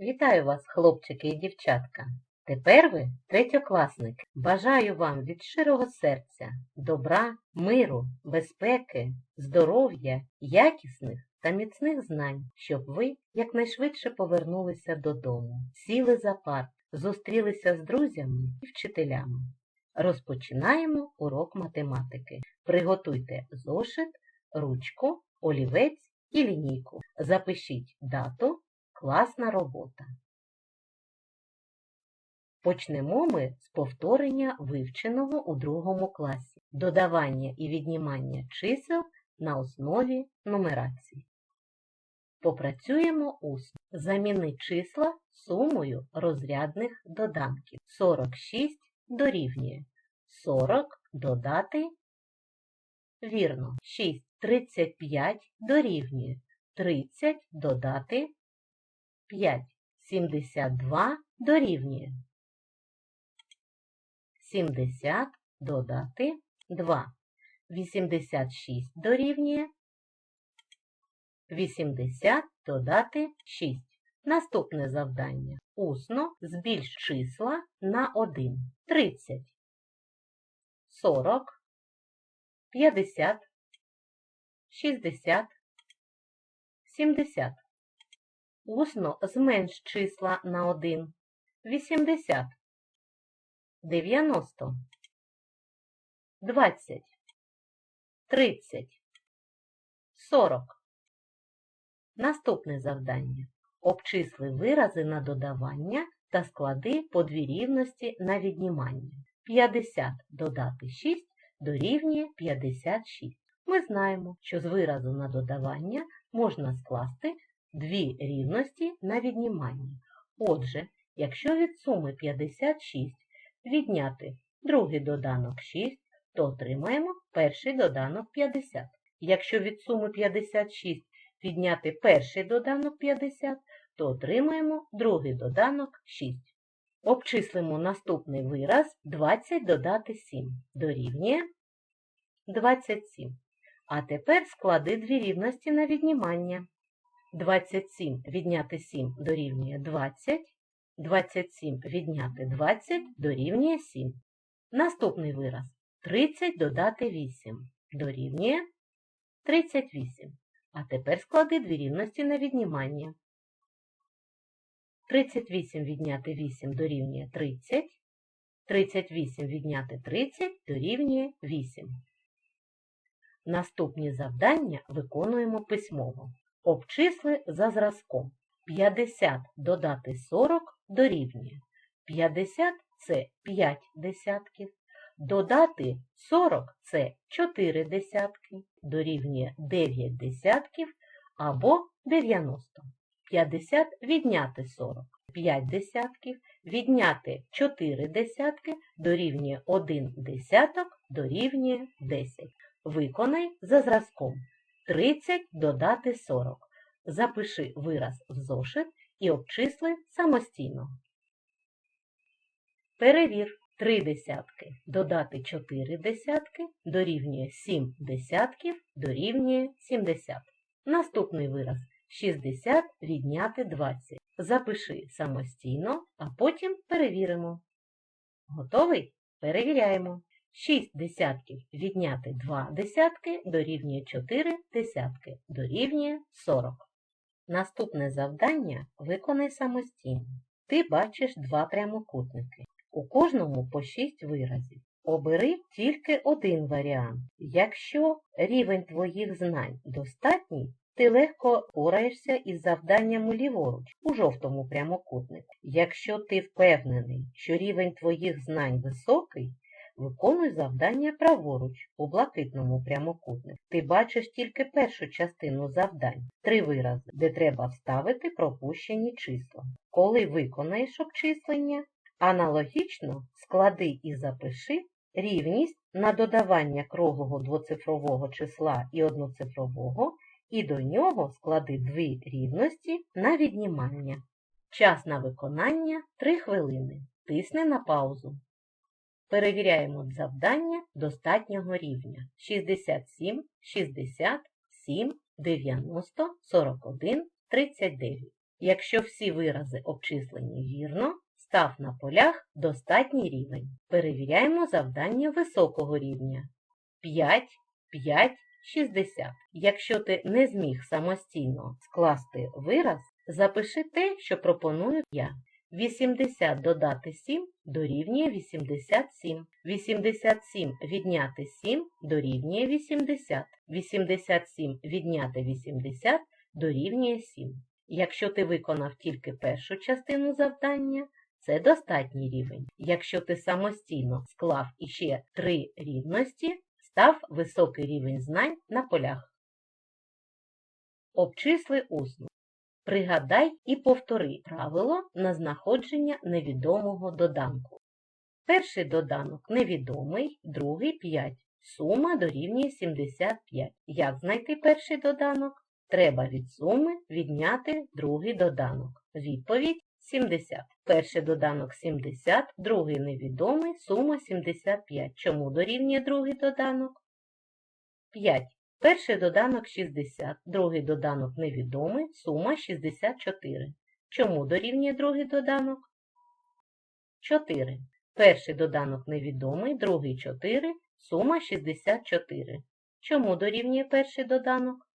Вітаю вас, хлопчики і дівчатка. Тепер ви третьокласники. Бажаю вам від щирого серця добра, миру, безпеки, здоров'я, якісних та міцних знань, щоб ви якнайшвидше повернулися додому, сіли за парт, зустрілися з друзями і вчителями. Розпочинаємо урок математики. Приготуйте зошит, ручку, олівець і лінійку. Запишіть дату, класна робота. Почнемо ми з повторення вивченого у другому класі, додавання і віднімання чисел на основі нумерації. Попрацюємо усно. Заміни числа сумою розрядних доданків. 46 дорівнює 40 додати. Вірно, 6. 35 дорівнює 30 додати 5. 72 дорівнює 70 додати 2. 86 дорівнює 80 додати 6. Наступне завдання. Усно збільш числа на 1. 30, 40, 50, 60, 70. Усно зменш числа на 1. 80, 90, 20, 30, 40. Наступне завдання. Обчисли вирази на додавання та склади по дві рівності на віднімання. 50 додати 6 дорівнює 56. Ми знаємо, що з виразу на додавання можна скласти дві рівності на віднімання. Отже, якщо від суми 56 відняти другий доданок 6, то отримаємо перший доданок 50. Якщо від суми 56 відняти перший доданок 50, то отримаємо другий доданок 6. Обчислимо наступний вираз 20 додати 7 дорівнює 27. А тепер склади дві рівності на віднімання. 27 відняти 7 дорівнює 20, 27 відняти 20 дорівнює 7. Наступний вираз 30 додати 8 дорівнює 38. А тепер склади дві рівності на віднімання. 38 відняти 8 дорівнює 30, 38 відняти 30 дорівнює 8. Наступні завдання виконуємо письмово. Обчисли за зразком. 50 додати 40 дорівнює. 50 це 5 десятків. Додати 40 це 4 десятки, дорівнює 9 десятків або 90. 50 відняти 40. 5 десятків, відняти 4 десятки, дорівнює 1 десяток, дорівнює 10. Виконай за зразком. 30 додати 40. Запиши вираз в зошит і обчисли самостійно. Перевір 3 десятки додати 4 десятки дорівнює 7 десятків дорівнює 70. Наступний вираз 60 відняти 20. Запиши самостійно, а потім перевіримо. Готовий? Перевіряємо. 6 десятків відняти 2 десятки дорівнює 4 десятки дорівнює 40. Наступне завдання виконай самостійно. Ти бачиш два прямокутники. У кожному по 6 виразів. Обери тільки один варіант. Якщо рівень твоїх знань достатній, ти легко пораєшся із завданням ліворуч у жовтому прямокутнику. Якщо ти впевнений, що рівень твоїх знань високий, виконуй завдання праворуч у блакитному прямокутнику. Ти бачиш тільки першу частину завдань, три вирази, де треба вставити пропущені числа. Коли виконаєш обчислення, аналогічно склади і запиши рівність на додавання круглого двоцифрового числа і одноцифрового, і до нього склади дві рівності на віднімання. Час на виконання 3 хвилини. Тисни на паузу. Перевіряємо завдання достатнього рівня 67, 60, 7, 90, 41, 39. Якщо всі вирази обчислені вірно, став на полях достатній рівень. Перевіряємо завдання високого рівня. 5, 5, 60. Якщо ти не зміг самостійно скласти вираз, запиши те, що пропоную я. 80 додати 7 дорівнює 87. 87 відняти 7 дорівнює 80. 87 відняти 80 дорівнює 7. Якщо ти виконав тільки першу частину завдання, це достатній рівень. Якщо ти самостійно склав іще три рівності, став високий рівень знань на полях. Обчисли усно. Пригадай і повтори правило на знаходження невідомого доданку. Перший доданок невідомий, другий 5. Сума дорівнює 75. Як знайти перший доданок? Треба від суми відняти другий доданок. Відповідь 70. Перший доданок 70, другий невідомий, сума 75. Чому дорівнює другий доданок? 5. Перший доданок 60, другий доданок невідомий, сума 64. Чому дорівнює другий доданок? 4. Перший доданок невідомий, другий 4, сума 64. Чому дорівнює перший доданок?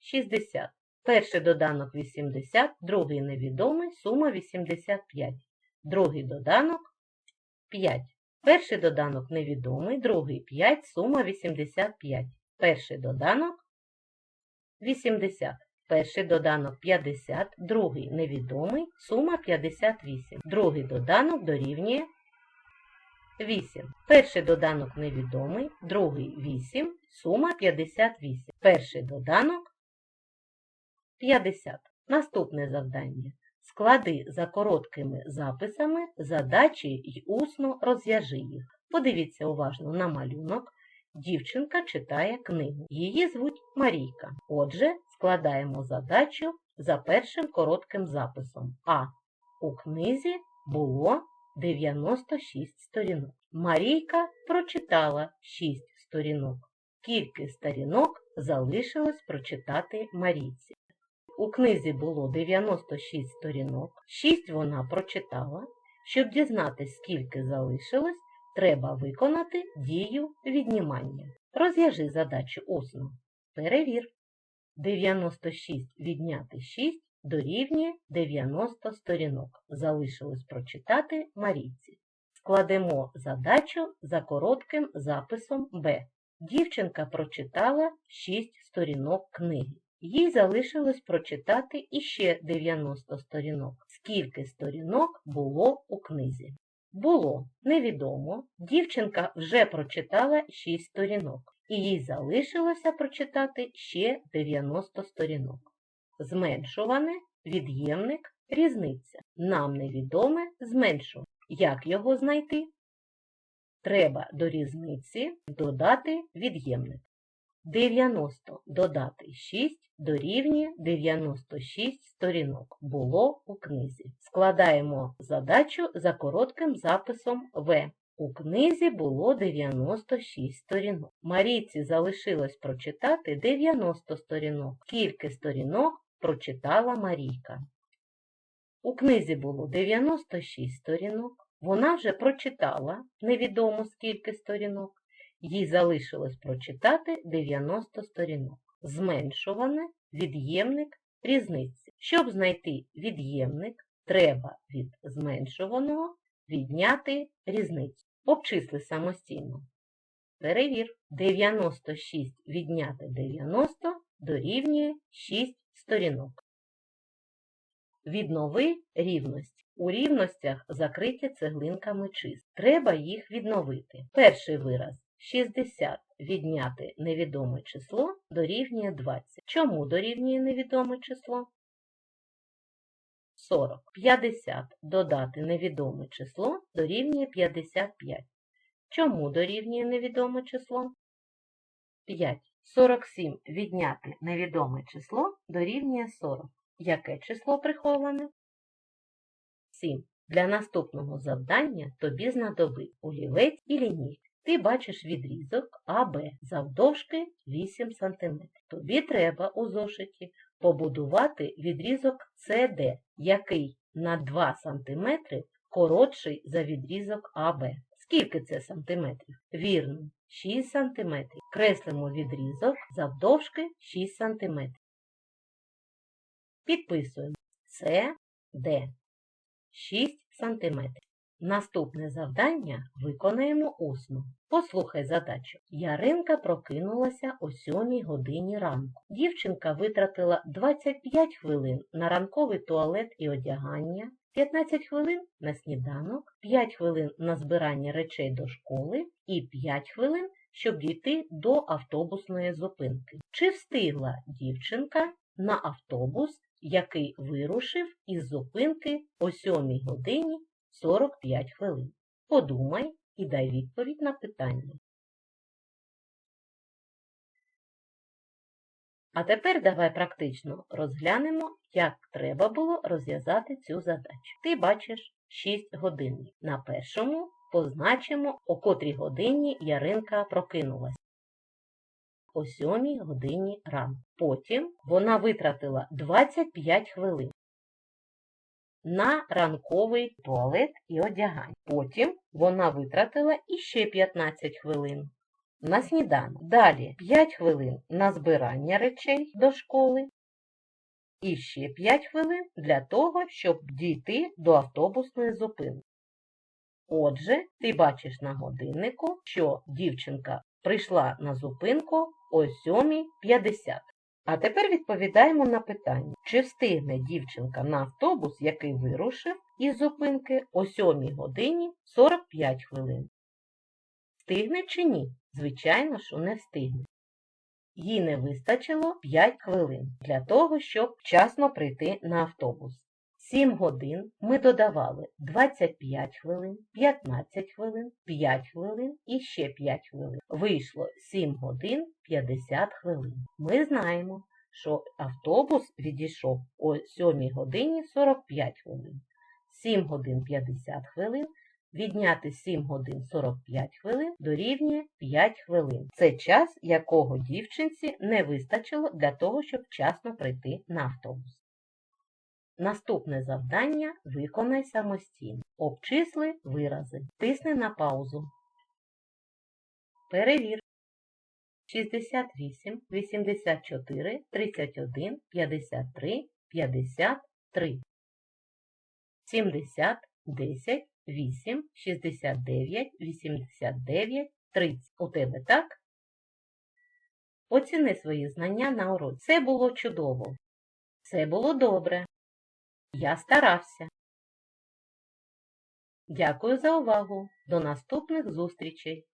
60. Перший доданок 80, другий невідомий, сума 85. Другий доданок 5. Перший доданок невідомий, другий 5, сума 85. Перший доданок 80. Перший доданок 50, другий невідомий, сума 58. Другий доданок дорівнює 8. Перший доданок невідомий, другий 8, сума 58. Перший доданок 50. Наступне завдання. Склади за короткими записами задачі й усно розв'яжи їх. Подивіться уважно на малюнок. Дівчинка читає книгу. Її звуть Марійка. Отже, складаємо задачу за першим коротким записом. А. У книзі було 96 сторінок. Марійка прочитала 6 сторінок. Скільки сторінок залишилось прочитати Марійці? У книзі було 96 сторінок, 6 вона прочитала. Щоб дізнатися, скільки залишилось, треба виконати дію віднімання. Розв'яжи задачу усно. Перевір. 96 відняти 6 дорівнює 90 сторінок. Залишилось прочитати Марійці. Складемо задачу за коротким записом Б. Дівчинка прочитала 6 сторінок книги. Їй залишилось прочитати іще 90 сторінок. Скільки сторінок було у книзі? Було невідомо. Дівчинка вже прочитала 6 сторінок, і їй залишилося прочитати ще 90 сторінок. Зменшуване, від'ємник, різниця. Нам невідоме зменшуване. Як його знайти? Треба до різниці додати від'ємник. 90 додати 6 дорівнює 96 сторінок було у книзі. Складаємо задачу за коротким записом В. У книзі було 96 сторінок. Марійці залишилось прочитати 90 сторінок. Скільки сторінок прочитала Марійка? У книзі було 96 сторінок. Вона вже прочитала невідомо скільки сторінок. Їй залишилось прочитати 90 сторінок. Зменшуване, від'ємник, різниці. Щоб знайти від'ємник, треба від зменшуваного відняти різницю. Обчисли самостійно. Перевір. 96 відняти 90 дорівнює 6 сторінок. Віднови рівності. У рівностях закриті цеглинками чист. Треба їх відновити. Перший вираз 60 відняти невідоме число дорівнює 20. Чому дорівнює невідоме число? 40. 50 додати невідоме число дорівнює 55. Чому дорівнює невідоме число? 5. 47 відняти невідоме число дорівнює 40. Яке число приховане? 7. Для наступного завдання тобі знадобить олівець і лінійка. Ти бачиш відрізок АБ завдовжки 8 см. Тобі треба у зошиті побудувати відрізок CD, який на 2 см коротший за відрізок АБ. Скільки це сантиметрів? Вірно, 6 см. Креслимо відрізок завдовжки 6 см. Підписуємо CD 6 см. Наступне завдання виконаємо усно. Послухай задачу. Яринка прокинулася о 7 годині ранку. Дівчинка витратила 25 хвилин на ранковий туалет і одягання, 15 хвилин на сніданок, 5 хвилин на збирання речей до школи і 5 хвилин, щоб дійти до автобусної зупинки. Чи встигла дівчинка на автобус, який вирушив із зупинки о 7 годині 45 хвилин. Подумай і дай відповідь на питання. А тепер давай практично розглянемо, як треба було розв'язати цю задачу. Ти бачиш 6 годин. На першому позначимо, о котрій годині Яринка прокинулася. О 7 годині ранку. Потім вона витратила 25 хвилин на ранковий туалет і одягання. Потім вона витратила іще 15 хвилин на сніданок. Далі 5 хвилин на збирання речей до школи. І ще 5 хвилин для того, щоб дійти до автобусної зупинки. Отже, ти бачиш на годиннику, що дівчинка прийшла на зупинку о 7.50. А тепер відповідаємо на питання, чи встигне дівчинка на автобус, який вирушив із зупинки о 7 годині 45 хвилин. Встигне чи ні? Звичайно, що не встигне. Їй не вистачило 5 хвилин для того, щоб вчасно прийти на автобус. 7 годин ми додавали 25 хвилин, 15 хвилин, 5 хвилин і ще 5 хвилин. Вийшло 7 годин 50 хвилин. Ми знаємо, що автобус відійшов о 7 годині 45 хвилин. 7 годин 50 хвилин. Відняти 7 годин 45 хвилин дорівнює 5 хвилин. Це час, якого дівчинці не вистачило для того, щоб вчасно прийти на автобус. Наступне завдання виконай самостійно. Обчисли вирази. Тисни на паузу. Перевір. 68, 84, 31, 53, 53. 70, 10, 8, 69, 89, 30. У тебе так? Оціни свої знання на уроці. Це було чудово. Це було добре. Я старався. Дякую за увагу. До наступних зустрічей!